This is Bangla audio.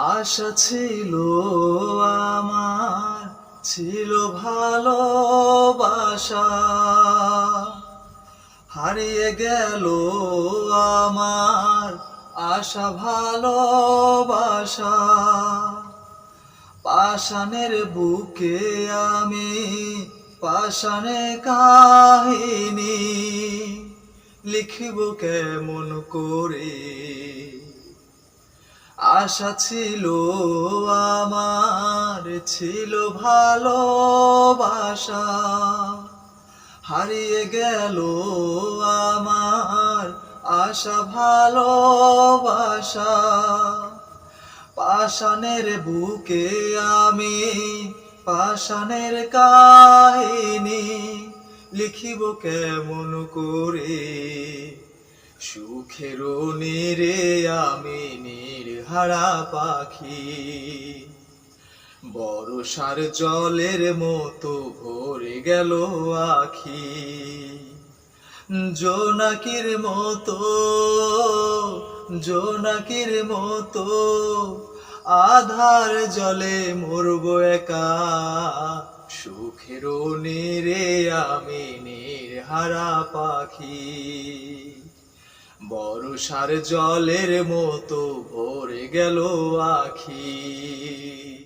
আশা ছিল আমার, ছিল ভালোবাসা। হারিয়ে গেল আমার আশা, ভালোবাসা। পাষাণের বুকে আমি, পাষাণে কাহিনী লিখিব কেমন করে? আশা ছিল, আমার ছিল ভালোবাসা। হারিয়ে গেল আমার আশা ভালোবাসা। পাষাণের বুকে আমি পাষাণের কাহিনী লিখিব কেমন করে? সুখের নীরে আমি নির্হারা পাখি। বরসার জলের মতো ভরে গেল আখি। জোনাকির মতো জোনাকির মতো আধার জলে মরব একা। সুখের নীরে আমি নির্হারা পাখি। বরসার জলের মতো ভরে গেল আখি।